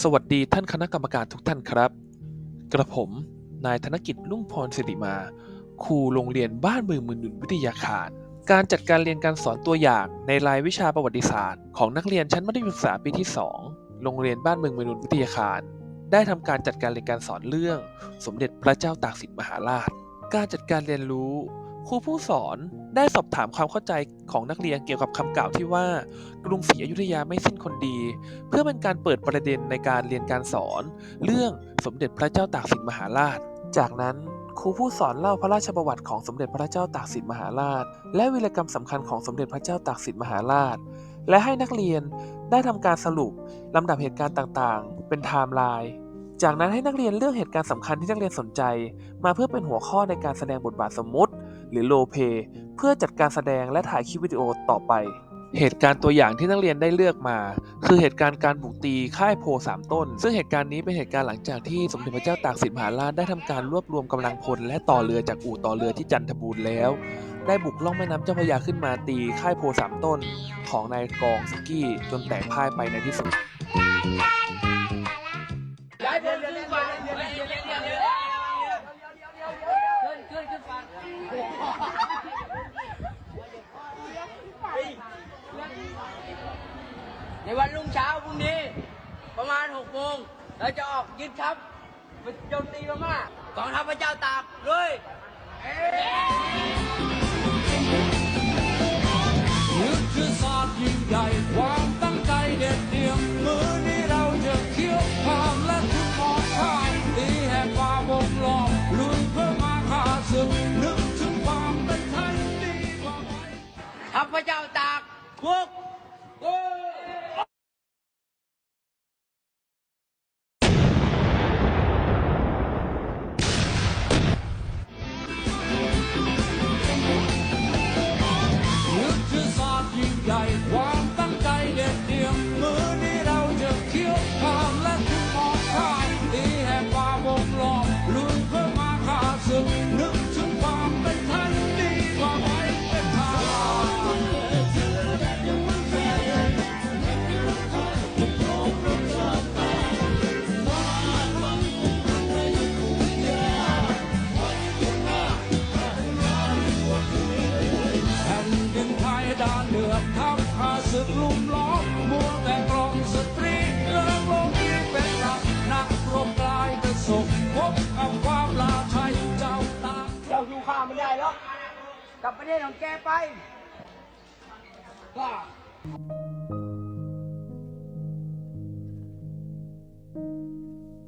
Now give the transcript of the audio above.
สวัสดีท่านคณะกรรมการทุกท่านครับ กระผม นายธนกิจลุ่งพรสิริมา ครูโรงเรียนบ้านเมืองมือหนุนวิทยาคาร การจัดการเรียนการสอนตัวอย่างในรายวิชาประวัติศาสตร์ ของนักเรียนชั้นมัธยมศึกษาปีที่ 2 โรงเรียนบ้านเมืองมือหนุนวิทยาคาร ได้ทำการจัดการเรียนการสอนเรื่อง สมเด็จพระเจ้าตากสินมหาราช การจัดการเรียนรู้ ครูผู้สอนได้สอบถามความเข้าใจของนักเรียนเกี่ยวกับคำกล่าวที่ว่า กรุงศรีอยุธยาไม่สิ้นคนดี เพื่อเป็นการเปิดประเด็นในการเรียนการสอน เรื่องสมเด็จพระเจ้าตากสินมหาราช จากนั้นครูผู้สอนเล่าพระราชประวัติของสมเด็จพระเจ้าตากสินมหาราช และวีรกรรมสำคัญของสมเด็จพระเจ้าตากสินมหาราช และให้นักเรียนได้ทำการสรุปลำดับเหตุการณ์ต่างๆ เป็นไทม์ไลน์จากนั้นให้นักเรียนเลือกเหตุการณ์สำคัญที่นักเรียนสนใจ มาเพื่อเป็นหัวข้อในการแสดงบทบาทสมมุติ หรือโลเพเพื่อจัดการแสดงและถ่ายคลิปวิดีโอต่อไป เหตุการณ์ตัวอย่างที่นักเรียนได้เลือกมา คือเหตุการณ์การบุกตีค่ายโพสามต้น ซึ่งเหตุการณ์นี้เป็นเหตุการณ์หลังจากที่สมเด็จพระเจ้าตากสินมหาราชได้ทำการรวบรวมกำลังพลและต่อเรือจากอู่ต่อเรือที่จันทบูรณ์แล้ว ได้บุกล่องแม่น้ำเจ้าพระยาขึ้นมาตีค่ายโพสามต้น ของนายกองสกี้จนแตกพ่ายไปในที่สุด ในวันรุ่งเช้าพรุ่งนี้ ประมาณ6โมงเราจะออกยึดครับไปโจมตีพม่ากองทัพพระเจ้าตากเลยยุ พระเจ้าตากพุก ข้าไม่ได้หรอกกลับประเทศของแกไปก็